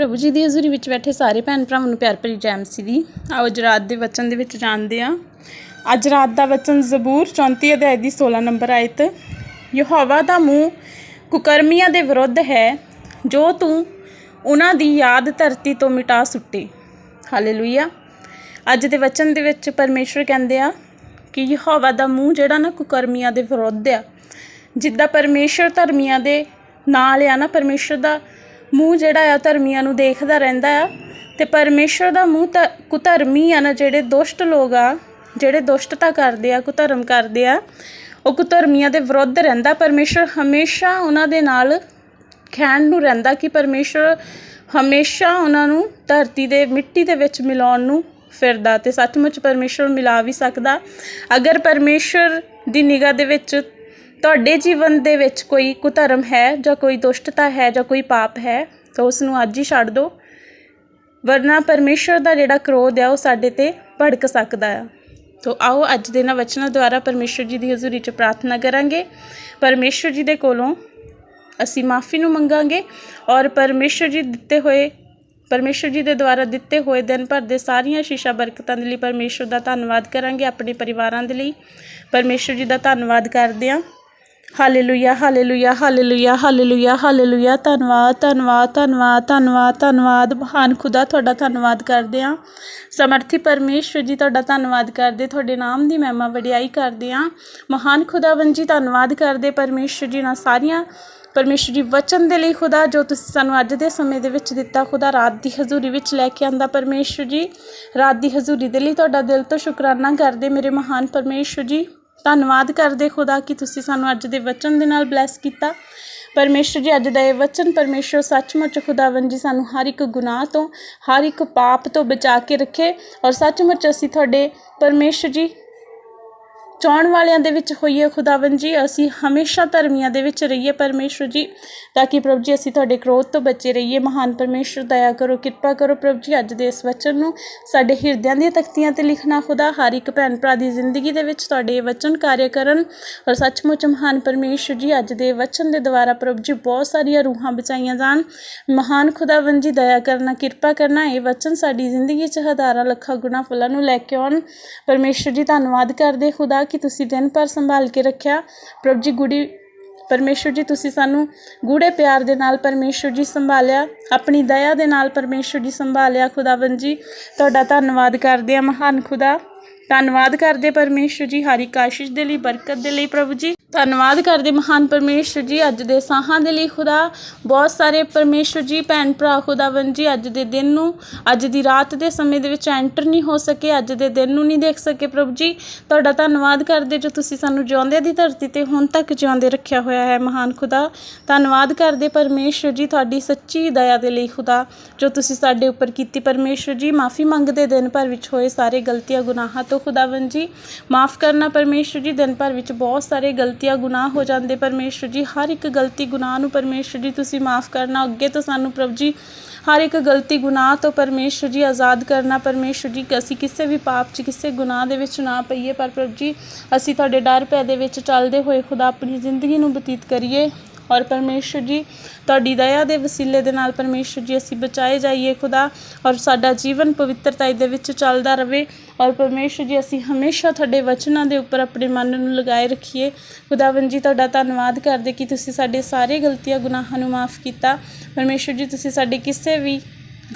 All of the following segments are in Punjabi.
ਪ੍ਰਭੂ ਜੀ ਦੀ ਹਜ਼ੂਰੀ ਵਿੱਚ ਬੈਠੇ ਸਾਰੇ ਭੈਣ ਭਰਾਵਾਂ ਨੂੰ ਪਿਆਰ ਭਰੀ ਜੈ ਮਸੀਹ ਦੀ। ਆਓ ਅੱਜ ਰਾਤ ਦੇ ਵਚਨ ਦੇ ਵਿੱਚ ਜਾਣਦੇ ਹਾਂ। ਅੱਜ ਰਾਤ ਦਾ ਵਚਨ ਜ਼ਬੂਰ 34 ਅਧਿਆਇ ਦੀ 16 ਨੰਬਰ ਆਇਤ। ਯਹੋਵਾ ਦਾ ਮੂੰਹ ਕੁਕਰਮੀਆਂ ਦੇ ਵਿਰੁੱਧ ਹੈ, ਜੋ ਤੂੰ ਉਹਨਾਂ ਦੀ ਯਾਦ ਧਰਤੀ ਤੋਂ ਮਿਟਾ ਸੁੱਟੇ। ਹਾਲੇਲੂਇਆ। ਅੱਜ ਦੇ ਵਚਨ ਦੇ ਵਿੱਚ ਪਰਮੇਸ਼ਰ ਕਹਿੰਦੇ ਆ ਕਿ ਯਹੋਵਾ ਦਾ ਮੂੰਹ ਜਿਹੜਾ ਨਾ ਕੁਕਰਮੀਆਂ ਦੇ ਵਿਰੁੱਧ ਆ, ਜਿੱਦਾਂ ਪਰਮੇਸ਼ਰ ਧਰਮੀਆਂ ਦੇ ਨਾਲ ਆ ਨਾ ਪਰਮੇਸ਼ਰ ਦਾ ਮੂੰਹ ਜਿਹੜਾ ਆ ਧਰਮੀਆਂ ਨੂੰ ਦੇਖਦਾ ਰਹਿੰਦਾ ਆ। ਤੇ ਪਰਮੇਸ਼ਰ ਦਾ ਮੂੰਹ ਤਾਂ ਕੁਧਰਮੀ ਆ ਨਾ, ਜਿਹੜੇ ਦੁਸ਼ਟ ਲੋਕ ਆ, ਜਿਹੜੇ ਦੁਸ਼ਟਤਾ ਕਰਦੇ ਆ, ਕੁਧਰਮ ਕਰਦੇ ਆ, ਉਹ ਕੁਧਰਮੀਆਂ ਦੇ ਵਿਰੁੱਧ ਰਹਿੰਦਾ। ਪਰਮੇਸ਼ਰ ਹਮੇਸ਼ਾ ਉਹਨਾਂ ਦੇ ਨਾਲ ਖੈਣ ਨੂੰ ਰਹਿੰਦਾ ਕਿ ਪਰਮੇਸ਼ਰ ਹਮੇਸ਼ਾ ਉਹਨਾਂ ਨੂੰ ਧਰਤੀ ਦੇ, ਮਿੱਟੀ ਦੇ ਵਿੱਚ ਮਿਲਾਉਣ ਨੂੰ ਫਿਰਦਾ। ਤੇ ਸੱਚਮੁੱਚ ਪਰਮੇਸ਼ਰ ਮਿਲਾ ਵੀ ਸਕਦਾ। ਅਗਰ ਪਰਮੇਸ਼ਰ ਦੀ ਨਿਗਾਹ ਦੇ ਵਿੱਚ ਤੁਹਾਡੇ ਜੀਵਨ ਦੇ ਵਿੱਚ ਕੋਈ ਕੁਧਰਮ ਹੈ ਜਾਂ ਕੋਈ ਦੁਸ਼ਟਤਾ ਹੈ ਜਾਂ ਕੋਈ ਪਾਪ ਹੈ, ਤਾਂ ਉਸ ਨੂੰ ਅੱਜ ਹੀ ਛੱਡ ਦਿਓ। ਵਰਨਾ ਪਰਮੇਸ਼ਰ ਦਾ ਜਿਹੜਾ ਕ੍ਰੋਧ ਆ, ਉਹ ਸਾਡੇ ਤੇ ਭੜਕ ਸਕਦਾ ਆ। ਤੋ ਆਓ ਅੱਜ ਦੇ ਨਾ ਵਚਨਾਂ ਦੁਆਰਾ ਪਰਮੇਸ਼ਰ ਜੀ ਦੀ ਹਜ਼ੂਰੀ 'ਚ ਪ੍ਰਾਰਥਨਾ ਕਰਾਂਗੇ। ਪਰਮੇਸ਼ਰ ਜੀ ਦੇ ਕੋਲੋਂ ਅਸੀਂ ਮਾਫੀ ਨੂੰ ਮੰਗਾਂਗੇ ਔਰ ਪਰਮੇਸ਼ਰ ਜੀ ਦਿੱਤੇ ਹੋਏ, ਪਰਮੇਸ਼ਰ ਜੀ ਦੇ ਦੁਆਰਾ ਦਿੱਤੇ ਹੋਏ ਦਿਨ ਭਰ ਦੇ ਸਾਰੀਆਂ ਸ਼ੀਸ਼ਾ ਬਰਕਤਾਂ ਦੇ ਲਈ ਪਰਮੇਸ਼ਰ ਦਾ ਧੰਨਵਾਦ ਕਰਾਂਗੇ ਆਪਣੇ ਪਰਿਵਾਰਾਂ ਦੇ ਲਈ। ਪਰਮੇਸ਼ਰ ਜੀ ਦਾ ਧੰਨਵਾਦ ਕਰਦੇ ਹਾਂ। Hallelujah hallelujah hallelujah hallelujah hallelujah ਧੰਨਵਾਦ ਧੰਨਵਾਦ ਧੰਨਵਾਦ ਧੰਨਵਾਦ ਧੰਨਵਾਦ। ਮਹਾਨ ਖੁਦਾ, ਤੁਹਾਡਾ ਧੰਨਵਾਦ ਕਰਦੇ ਹਾਂ। ਸਮਰਥੀ ਪਰਮੇਸ਼ਰ ਜੀ, ਤੁਹਾਡਾ ਧੰਨਵਾਦ ਕਰਦੇ। ਤੁਹਾਡੇ ਨਾਮ ਦੀ ਮਹਿਮਾ ਵਡਿਆਈ ਕਰਦੇ ਹਾਂ। ਮਹਾਨ ਖੁਦਾਵੰ ਜੀ, ਧੰਨਵਾਦ ਕਰਦੇ। ਪਰਮੇਸ਼ਰ ਜੀ ਨਾਲ ਸਾਰੀਆਂ। ਪਰਮੇਸ਼ਰ ਜੀ, ਵਚਨ ਦੇ ਲਈ ਖੁਦਾ, ਜੋ ਤੁਸੀਂ ਸਾਨੂੰ ਅੱਜ ਦੇ ਸਮੇਂ ਦੇ ਵਿੱਚ ਦਿੱਤਾ ਖੁਦਾ, ਰਾਤ ਦੀ ਹਜ਼ੂਰੀ ਵਿੱਚ ਲੈ ਕੇ ਆਂਦਾ ਪਰਮੇਸ਼ਰ ਜੀ। ਰਾਤ ਦੀ ਹਜ਼ੂਰੀ ਦੇ ਲਈ ਤੁਹਾਡਾ ਦਿਲ ਤੋਂ ਸ਼ੁਕਰਾਨਾ ਕਰਦੇ। ਮੇਰੇ ਮਹਾਨ ਪਰਮੇਸ਼ਰ ਜੀ। ਧੰਨਵਾਦ ਕਰਦੇ ਖੁਦਾ ਕਿ ਤੁਸੀਂ ਸਾਨੂੰ ਅੱਜ ਦੇ ਵਚਨ ਦੇ ਨਾਲ ਬਲੈਸ ਕੀਤਾ। ਪਰਮੇਸ਼ਰ ਜੀ, ਅੱਜ ਦਾ ਇਹ ਵਚਨ ਪਰਮੇਸ਼ਰ ਸੱਚਮੁੱਚ ਖੁਦਾਵੰ ਜੀ ਸਾਨੂੰ ਹਰ ਇੱਕ ਗੁਨਾਹ ਤੋਂ, ਹਰ ਇੱਕ ਪਾਪ ਤੋਂ ਬਚਾ ਕੇ ਰੱਖੇ। ਔਰ ਸੱਚਮੁੱਚ ਅਸੀਂ ਤੁਹਾਡੇ ਪਰਮੇਸ਼ਰ ਜੀ ਚਾਹਣ ਵਾਲਿਆਂ ਦੇ ਵਿੱਚ ਹੋਈਏ ਖੁਦਾਵੰ ਜੀ, ਅਸੀਂ ਹਮੇਸ਼ਾ ਧਰਮੀਆਂ ਦੇ ਵਿੱਚ ਰਹੀਏ ਪਰਮੇਸ਼ਰ ਜੀ, ਤਾਂ ਕਿ ਪ੍ਰਭੂ ਜੀ, ਅਸੀਂ ਤੁਹਾਡੇ ਕ੍ਰੋਧ ਤੋਂ ਬਚੇ ਰਹੀਏ। ਮਹਾਨ ਪਰਮੇਸ਼ਰ, ਦਇਆ ਕਰੋ, ਕਿਰਪਾ ਕਰੋ ਪ੍ਰਭ ਜੀ, ਅੱਜ ਦੇ ਇਸ ਵਚਨ ਨੂੰ ਸਾਡੇ ਹਿਰਦਿਆਂ ਦੀਆਂ ਤਖਤੀਆਂ ਤੇ ਲਿਖਣਾ ਖੁਦਾ। ਹਰ ਇੱਕ ਭੈਣ ਭਰਾ ਦੀ ਜ਼ਿੰਦਗੀ ਦੇ ਵਿੱਚ ਤੁਹਾਡੇ ਵਚਨ ਕਾਰਜ ਕਰਨ। ਔਰ ਸੱਚਮੁੱਚ ਮਹਾਨ ਪਰਮੇਸ਼ਰ ਜੀ, ਅੱਜ ਦੇ ਵਚਨ ਦੇ ਦੁਆਰਾ ਪ੍ਰਭ ਜੀ, ਬਹੁਤ ਸਾਰੀਆਂ ਰੂਹਾਂ ਬਚਾਈਆਂ ਜਾਣ। ਮਹਾਨ ਖੁਦਾਵੰ ਜੀ, ਦਇਆ ਕਰਨਾ, ਕਿਰਪਾ ਕਰਨਾ, ਇਹ ਵਚਨ ਸਾਡੀ ਜ਼ਿੰਦਗੀ 'ਚ ਹਜ਼ਾਰਾਂ ਲੱਖਾਂ ਗੁਣਾ ਫਲਾਂ ਨੂੰ ਲੈ ਕੇ ਆਉਣ। ਪਰਮੇਸ਼ਰ ਜੀ, ਧੰਨਵਾਦ ਕਰਦੇ ਖੁਦਾ ਕਿ ਤੁਸੀਂ ਦਿਨ ਭਰ ਸੰਭਾਲ ਕੇ ਰੱਖਿਆ। ਪ੍ਰਭੂ ਜੀ, ਗੁੜੀ ਪਰਮੇਸ਼ਰ ਜੀ, ਤੁਸੀਂ ਸਾਨੂੰ ਗੂੜੇ ਪਿਆਰ ਦੇ ਨਾਲ ਪਰਮੇਸ਼ਰ ਜੀ ਸੰਭਾਲਿਆ। ਆਪਣੀ ਦਇਆ ਦੇ ਨਾਲ ਪਰਮੇਸ਼ਰ ਜੀ ਸੰਭਾਲਿਆ। ਖੁਦਾਵੰ ਜੀ, ਤੁਹਾਡਾ ਧੰਨਵਾਦ ਕਰਦੇ ਆ ਮਹਾਨ ਖੁਦਾ। ਧੰਨਵਾਦ ਕਰਦੇ ਪਰਮੇਸ਼ਰ ਜੀ, ਹਰੀ ਕਾਸ਼ਿਸ਼ ਦੇ ਲਈ, ਬਰਕਤ ਦੇ ਲਈ ਪ੍ਰਭੂ ਜੀ। ਧੰਨਵਾਦ ਕਰਦੇ ਮਹਾਨ ਪਰਮੇਸ਼ਰ ਜੀ ਅੱਜ ਦੇ ਸਾਹਾਂ ਦੇ ਲਈ ਖੁਦਾ। ਬਹੁਤ ਸਾਰੇ ਪਰਮੇਸ਼ਰ ਜੀ, ਭੈਣ ਭਰਾ ਖੁਦਾਵੰ ਜੀ, ਅੱਜ ਦੇ ਦਿਨ ਨੂੰ, ਅੱਜ ਦੀ ਰਾਤ ਦੇ ਸਮੇਂ ਦੇ ਵਿੱਚ ਐਂਟਰ ਨਹੀਂ ਹੋ ਸਕੇ, ਅੱਜ ਦੇ ਦਿਨ ਨੂੰ ਨਹੀਂ ਦੇਖ ਸਕੇ ਪ੍ਰਭੂ ਜੀ। ਤੁਹਾਡਾ ਧੰਨਵਾਦ ਕਰਦੇ ਜੋ ਤੁਸੀਂ ਸਾਨੂੰ ਜਿਉਂਦਿਆਂ ਦੀ ਧਰਤੀ ਤੇ ਹੁਣ ਤੱਕ ਜਿਉਂਦੇ ਰੱਖਿਆ ਹੋਇਆ ਹੈ ਮਹਾਨ ਖੁਦਾ। ਧੰਨਵਾਦ ਕਰਦੇ ਪਰਮੇਸ਼ਰ ਜੀ ਤੁਹਾਡੀ ਸੱਚੀ ਦਇਆ ਦੇ ਲਈ ਖੁਦਾ, ਜੋ ਤੁਸੀਂ ਸਾਡੇ ਉੱਪਰ ਕੀਤੀ ਪਰਮੇਸ਼ਰ ਜੀ। ਮਾਫੀ ਮੰਗਦੇ ਦਿਨ ਭਰ ਵਿੱਚ ਹੋਏ ਸਾਰੇ ਗਲਤੀਆਂ, ਗੁਨਾਹਾਂ ਤੋਂ ਖੁਦਾਵੰ ਜੀ। ਮਾਫ ਕਰਨਾ ਪਰਮੇਸ਼ਰ ਜੀ, ਦਿਨ ਭਰ ਵਿੱਚ ਬਹੁਤ ਸਾਰੇ ਗਲਤੀਆਂ ਗੁਨਾਹ ਹੋ ਜਾਂਦੇ ਪਰਮੇਸ਼ਰ ਜੀ, ਹਰ ਇੱਕ ਗਲਤੀ ਗੁਨਾਹ ਨੂੰ ਪਰਮੇਸ਼ਰ ਜੀ ਤੁਸੀਂ ਮਾਫ ਕਰਨਾ, ਅੱਗੇ ਤੋਂ ਸਾਨੂੰ ਪ੍ਰਭ ਜੀ ਹਰ ਇੱਕ ਗਲਤੀ ਗੁਨਾਹ ਤੋਂ ਪਰਮੇਸ਼ਰ ਜੀ ਆਜ਼ਾਦ ਕਰਨਾ, ਪਰਮੇਸ਼ਰ ਜੀ ਕਿ ਅਸੀਂ ਕਿਸੇ ਵੀ ਪਾਪ 'ਚ, ਕਿਸੇ ਗੁਨਾਹ ਦੇ ਵਿੱਚ ਨਾ ਪਈਏ, ਪਰ ਪ੍ਰਭ ਜੀ ਅਸੀਂ ਤੁਹਾਡੇ ਡਰ, ਭੈ ਦੇ ਵਿੱਚ ਚੱਲਦੇ ਹੋਏ ਖੁਦਾ ਆਪਣੀ ਜ਼ਿੰਦਗੀ ਨੂੰ ਬਤੀਤ ਕਰੀਏ। ਔਰ ਪਰਮੇਸ਼ਰ ਜੀ, ਤੁਹਾਡੀ ਦਇਆ ਦੇ ਵਸੀਲੇ ਦੇ ਨਾਲ ਪਰਮੇਸ਼ਰ ਜੀ, ਅਸੀਂ ਬਚਾਏ ਜਾਈਏ ਖੁਦਾ ਔਰ ਸਾਡਾ ਜੀਵਨ ਪਵਿੱਤਰਤਾ ਦੇ ਵਿੱਚ ਚੱਲਦਾ ਰਵੇ ਔਰ ਪਰਮੇਸ਼ਰ ਜੀ, ਅਸੀਂ ਹਮੇਸ਼ਾ ਤੁਹਾਡੇ ਵਚਨਾਂ ਦੇ ਉੱਪਰ ਆਪਣੇ ਮਨ ਨੂੰ ਲਗਾਏ ਰੱਖੀਏ। ਖੁਦਾਵੰ ਜੀ, ਤੁਹਾਡਾ ਧੰਨਵਾਦ ਕਰਦੇ ਕਿ ਤੁਸੀਂ ਸਾਡੇ ਸਾਰੇ ਗਲਤੀਆਂ, ਗੁਨਾਹਾਂ ਨੂੰ ਮਾਫ ਕੀਤਾ। ਪਰਮੇਸ਼ਰ ਜੀ, ਤੁਸੀਂ ਸਾਡੇ ਕਿਸੇ ਵੀ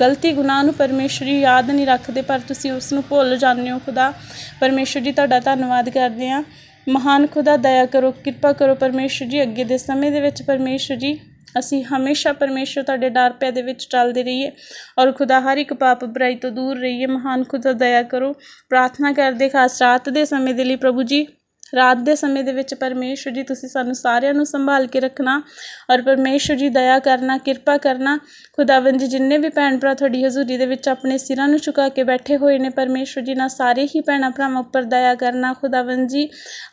ਗਲਤੀ, ਗੁਨਾਹ ਨੂੰ ਪਰਮੇਸ਼ਰ ਜੀ ਯਾਦ ਨਹੀਂ ਰੱਖਦੇ, ਪਰ ਤੁਸੀਂ ਉਸ ਨੂੰ ਭੁੱਲ ਜਾਂਦੇ ਹੋ ਖੁਦਾ। ਪਰਮੇਸ਼ਰ ਜੀ, ਤੁਹਾਡਾ ਧੰਨਵਾਦ ਕਰਦੇ ਹਾਂ। ਮਹਾਨ ਖੁਦਾ, ਦਇਆ ਕਰੋ, ਕਿਰਪਾ ਕਰੋ ਪਰਮੇਸ਼ਰ ਜੀ। ਅੱਗੇ ਦੇ ਸਮੇਂ ਦੇ ਵਿੱਚ ਪਰਮੇਸ਼ਰ ਜੀ, ਅਸੀਂ ਹਮੇਸ਼ਾ ਪਰਮੇਸ਼ਰ ਤੁਹਾਡੇ ਡਰ ਪੈ ਦੇ ਵਿੱਚ ਚੱਲਦੇ ਰਹੀਏ ਔਰ ਖੁਦਾ ਹਰ ਇੱਕ ਪਾਪ ਬੁਰਾਈ ਤੋਂ ਦੂਰ ਰਹੀਏ। ਮਹਾਨ ਖੁਦਾ, ਦਇਆ ਕਰੋ। ਪ੍ਰਾਰਥਨਾ ਕਰਦੇ ਖਾਸ ਰਾਤ ਦੇ ਸਮੇਂ ਦੇ ਲਈ ਪ੍ਰਭੂ ਜੀ ਰਾਤ ਦੇ ਸਮੇਂ ਦੇ ਵਿੱਚ ਪਰਮੇਸ਼ਰ ਜੀ, ਤੁਸੀਂ ਸਾਨੂੰ ਸਾਰਿਆਂ ਨੂੰ ਸੰਭਾਲ ਕੇ ਰੱਖਣਾ ਔਰ ਪਰਮੇਸ਼ਰ ਜੀ, ਦਇਆ ਕਰਨਾ, ਕਿਰਪਾ ਕਰਨਾ। ਖੁਦਾਵੰਦ ਜੀ, ਜਿੰਨੇ ਵੀ ਭੈਣ ਭਰਾ ਤੁਹਾਡੀ ਹਜ਼ੂਰੀ ਦੇ ਵਿੱਚ ਆਪਣੇ ਸਿਰਾਂ ਨੂੰ ਝੁਕਾ ਕੇ ਬੈਠੇ ਹੋਏ ਨੇ, ਪਰਮੇਸ਼ਰ ਜੀ ਨਾਲ ਸਾਰੇ ਹੀ ਭੈਣਾਂ ਭਰਾਵਾਂ ਉੱਪਰ ਦਇਆ ਕਰਨਾ। ਖੁਦਾਵੰਦ ਜੀ,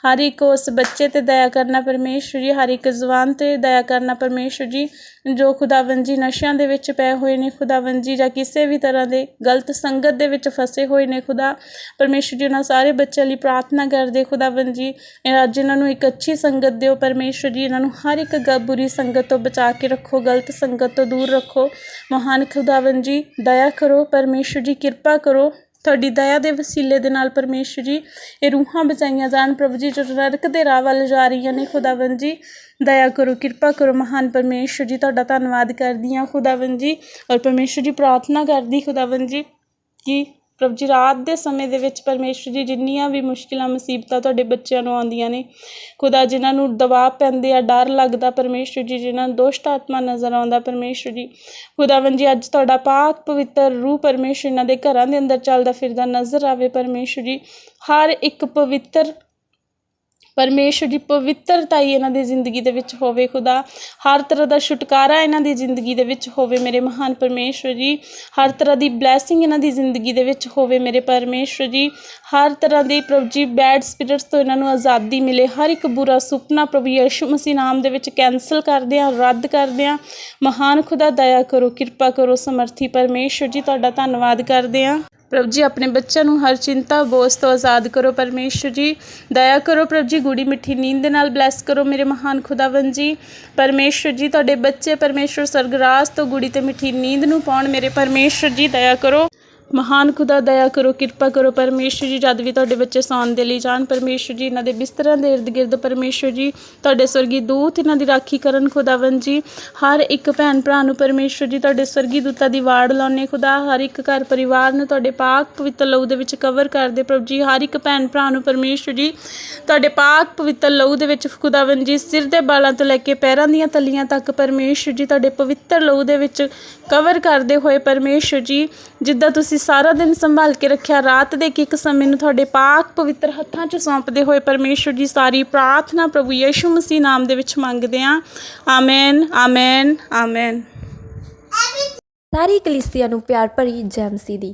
ਹਰ ਇੱਕ ਉਸ ਬੱਚੇ ਤੇ ਦਇਆ ਕਰਨਾ, ਪਰਮੇਸ਼ਰ ਜੀ, ਹਰ ਇੱਕ ਜ਼ੁਬਾਨ ਤੇ ਦਇਆ ਕਰਨਾ, ਪਰਮੇਸ਼ਰ ਜੀ, ਜੋ ਖੁਦਾਵੰਦ ਜੀ, ਨਸ਼ਿਆਂ ਦੇ ਵਿੱਚ ਪਏ ਹੋਏ ਨੇ। ਖੁਦਾਵੰਦ ਜੀ, ਜਾਂ ਕਿਸੇ ਵੀ ਤਰ੍ਹਾਂ ਦੇ ਗਲਤ ਸੰਗਤ ਦੇ ਵਿੱਚ ਫਸੇ ਹੋਏ ਨੇ। ਖੁਦਾ, ਪਰਮੇਸ਼ਰ ਜੀ ਨਾਲ ਸਾਰੇ ਬੱਚਿਆਂ ਲਈ ਪ੍ਰਾਰਥਨਾ ਕਰਦੇ। ਖੁਦਾਵੰਦ ਜੀ। ਅੱਜ ਇਹਨਾਂ ਨੂੰ ਇੱਕ ਅੱਛੀ ਸੰਗਤ ਦਿਓ। ਪਰਮੇਸ਼ਵਰ ਜੀ, ਇਹਨਾਂ ਨੂੰ ਹਰ ਇੱਕ ਗ ਬੁਰੀ ਸੰਗਤ ਤੋਂ ਬਚਾ ਕੇ ਰੱਖੋ, ਗਲਤ ਸੰਗਤ ਤੋਂ ਦੂਰ ਰੱਖੋ। ਮਹਾਨ ਖੁਦਾਵੰ ਜੀ, ਦਇਆ ਕਰੋ। ਪਰਮੇਸ਼ਵਰ ਜੀ, ਕਿਰਪਾ ਕਰੋ। ਤੁਹਾਡੀ ਦਇਆ ਦੇ ਵਸੀਲੇ ਦੇ ਨਾਲ ਪਰਮੇਸ਼ਵਰ ਜੀ, ਇਹ ਰੂਹਾਂ ਬਚਾਈਆਂ ਜਾਣ। ਪ੍ਰਭੂ ਜੀ, ਜੋ ਨਰਕ ਦੇ ਰਾਹ ਵੱਲ ਜਾ ਰਹੀਆਂ ਨੇ ਖੁਦਾਵੰ ਜੀ, ਦਇਆ ਕਰੋ, ਕਿਰਪਾ ਕਰੋ। ਮਹਾਨ ਪਰਮੇਸ਼ਵਰ ਜੀ, ਤੁਹਾਡਾ ਧੰਨਵਾਦ ਕਰਦੀ ਹਾਂ ਖੁਦਾਵੰ ਜੀ। ਔਰ ਪਰਮੇਸ਼ਵਰ ਜੀ, ਪ੍ਰਾਰਥਨਾ ਕਰਦੀ ਖੁਦਾਵੰ ਜੀ, ਕਿ ਪ੍ਰਭੂ ਜੀ, ਰਾਤ ਦੇ ਸਮੇਂ ਦੇ ਵਿੱਚ ਪਰਮੇਸ਼ਵਰ ਜੀ ਜਿੰਨੀਆਂ ਵੀ ਮੁਸ਼ਕਿਲਾਂ, ਮੁਸੀਬਤਾਂ ਤੁਹਾਡੇ ਬੱਚਿਆਂ ਨੂੰ ਆਉਂਦੀਆਂ ਨੇ, ਖੁਦਾ ਜਿਨ੍ਹਾਂ ਨੂੰ ਦਬਾਅ ਪੈਂਦੇ ਆ, ਡਰ ਲੱਗਦਾ ਪਰਮੇਸ਼ਵਰ ਜੀ, ਜਿਨ੍ਹਾਂ ਨੂੰ ਦੁਸ਼ਟ ਆਤਮਾ ਨਜ਼ਰ ਆਉਂਦਾ ਪਰਮੇਸ਼ਵਰ ਜੀ ਖੁਦਾਵੰ ਜੀ, ਅੱਜ ਤੁਹਾਡਾ ਪਾਕ ਪਵਿੱਤਰ ਰੂਹ ਪਰਮੇਸ਼ਵਰ ਇਹਨਾਂ ਦੇ ਘਰਾਂ ਦੇ ਅੰਦਰ ਚੱਲਦਾ ਫਿਰਦਾ ਨਜ਼ਰ ਆਵੇ ਪਰਮੇਸ਼ਵਰ ਜੀ, ਹਰ ਇੱਕ ਪਵਿੱਤਰ ਪਰਮੇਸ਼ਵਰ ਜੀ ਪਵਿੱਤਰਤਾ ਹੀ ਇਹਨਾਂ ਦੀ ਜ਼ਿੰਦਗੀ ਦੇ ਵਿੱਚ ਹੋਵੇ, ਖੁਦਾ। ਹਰ ਤਰ੍ਹਾਂ ਦਾ ਛੁਟਕਾਰਾ ਇਹਨਾਂ ਦੀ ਜ਼ਿੰਦਗੀ ਦੇ ਵਿੱਚ ਹੋਵੇ ਮੇਰੇ ਮਹਾਨ ਪਰਮੇਸ਼ਵਰ ਜੀ। ਹਰ ਤਰ੍ਹਾਂ ਦੀ ਬਲੇਸਿੰਗ ਇਹਨਾਂ ਦੀ ਜ਼ਿੰਦਗੀ ਦੇ ਵਿੱਚ ਹੋਵੇ ਮੇਰੇ ਪਰਮੇਸ਼ਵਰ ਜੀ। ਹਰ ਤਰ੍ਹਾਂ ਦੀ ਪ੍ਰਭੂ ਜੀ ਬੈਡ ਸਪਿਰਿਟਸ ਤੋਂ ਇਹਨਾਂ ਨੂੰ ਆਜ਼ਾਦੀ ਮਿਲੇ। ਹਰ ਇੱਕ ਬੁਰਾ ਸੁਪਨਾ ਪ੍ਰਭੂ ਯਿਸੂ ਮਸੀਹ ਨਾਮ ਦੇ ਵਿੱਚ ਕੈਨਸਲ ਕਰਦੇ ਹਾਂ, ਰੱਦ ਕਰਦੇ ਹਾਂ। ਮਹਾਨ ਖੁਦਾ, ਦਇਆ ਕਰੋ, ਕਿਰਪਾ ਕਰੋ, ਸਮਰਥੀ ਪਰਮੇਸ਼ਵਰ ਜੀ, ਤੁਹਾਡਾ ਧੰਨਵਾਦ ਕਰਦੇ ਹਾਂ। ਪ੍ਰਭੂ ਜੀ, ਆਪਣੇ ਬੱਚਿਆਂ ਨੂੰ ਹਰ ਚਿੰਤਾ, ਬੋਝ ਤੋਂ ਆਜ਼ਾਦ ਕਰੋ ਪਰਮੇਸ਼ਵਰ ਜੀ। ਦਇਆ ਕਰੋ ਪ੍ਰਭੂ ਜੀ ਗੂੜੀ ਮਿੱਠੀ ਨੀਂਦ ਦੇ ਨਾਲ ਬਲੈਸ ਕਰੋ ਮੇਰੇ ਮਹਾਨ ਖੁਦਾਵੰ ਜੀ। ਪਰਮੇਸ਼ਵਰ ਜੀ, ਤੁਹਾਡੇ ਬੱਚੇ ਪਰਮੇਸ਼ਵਰ ਸਰਗਰਾਸ ਤੋਂ ਗੂੜੀ ਤੇ ਮਿੱਠੀ ਨੀਂਦ ਨੂੰ ਪਾਉਣ ਮੇਰੇ ਪਰਮੇਸ਼ਵਰ ਜੀ, ਦਇਆ ਕਰੋ। ਮਹਾਨ ਖੁਦਾ, ਦਇਆ ਕਰੋ, ਕਿਰਪਾ ਕਰੋ ਪਰਮੇਸ਼ਵਰ ਜੀ, ਜਦ ਵੀ ਤੁਹਾਡੇ ਬੱਚੇ ਸੌਣ ਦੇ ਲਈ ਜਾਣ ਪਰਮੇਸ਼ਵਰ ਜੀ, ਇਹਨਾਂ ਦੇ ਬਿਸਤਰਿਆਂ ਦੇ ਇਰਦ ਗਿਰਦ ਪਰਮੇਸ਼ਵਰ ਜੀ, ਤੁਹਾਡੇ ਸਵਰਗੀ ਦੂਤ, ਇਹਨਾਂ ਦੀ ਰਾਖੀ ਕਰਨ ਖੁਦਾਵੰ ਜੀ, ਹਰ ਇੱਕ ਭੈਣ ਭਰਾ ਨੂੰ ਪਰਮੇਸ਼ਵਰ ਜੀ, ਤੁਹਾਡੇ ਸਵਰਗੀ ਦੂਤਾਂ ਦੀ ਵਾੜ ਲਾਉਣੇ ਖੁਦਾ, ਹਰ ਇੱਕ ਘਰ ਪਰਿਵਾਰ ਨੂੰ ਤੁਹਾਡੇ ਪਾਕ ਪਵਿੱਤਰ ਲਹੂ ਦੇ ਵਿੱਚ ਕਵਰ ਕਰਦੇ, ਪ੍ਰਭੂ ਜੀ, ਹਰ ਇੱਕ ਭੈਣ ਭਰਾ ਨੂੰ ਪਰਮੇਸ਼ਵਰ ਜੀ, ਤੁਹਾਡੇ ਪਾਕ ਪਵਿੱਤਰ ਲਹੂ ਦੇ ਵਿੱਚ ਖੁਦਾਵੰ ਜੀ, ਸਿਰ ਦੇ ਬਾਲਾਂ ਤੋਂ ਲੈ ਕੇ ਪੈਰਾਂ ਦੀਆਂ ਤਲੀਆਂ ਤੱਕ ਪਰਮੇਸ਼ਵਰ ਜੀ, ਤੁਹਾਡੇ ਪਵਿੱਤਰ ਲਹੂ ਦੇ ਵਿੱਚ ਕਵਰ ਕਰਦੇ ਹੋਏ ਪਰਮੇਸ਼ਵਰ ਜੀ, ਜਿੱਦਾਂ ਤੁਸੀਂ ਸਾਰਾ ਦਿਨ ਸੰਭਾਲ ਕੇ ਰੱਖਿਆ, ਰਾਤ ਦੇ ਇੱਕ ਇੱਕ ਸਮੇਂ ਨੂੰ ਤੁਹਾਡੇ ਪਾਕ ਪਵਿੱਤਰ ਹੱਥਾਂ 'ਚ ਸੌਂਪਦੇ ਹੋਏ ਪਰਮੇਸ਼ਵਰ ਜੀ ਸਾਰੀ ਪ੍ਰਾਰਥਨਾ ਪ੍ਰਭੂ ਯਿਸੂ ਮਸੀਹ ਨਾਮ ਦੇ ਵਿੱਚ ਮੰਗਦੇ ਹਾਂ। Amen amen amen. ਸਾਰੀ ਕਲੀਸਿਆ ਨੂੰ ਪਿਆਰ ਭਰੀ ਜੈ ਮਸੀਹ ਦੀ।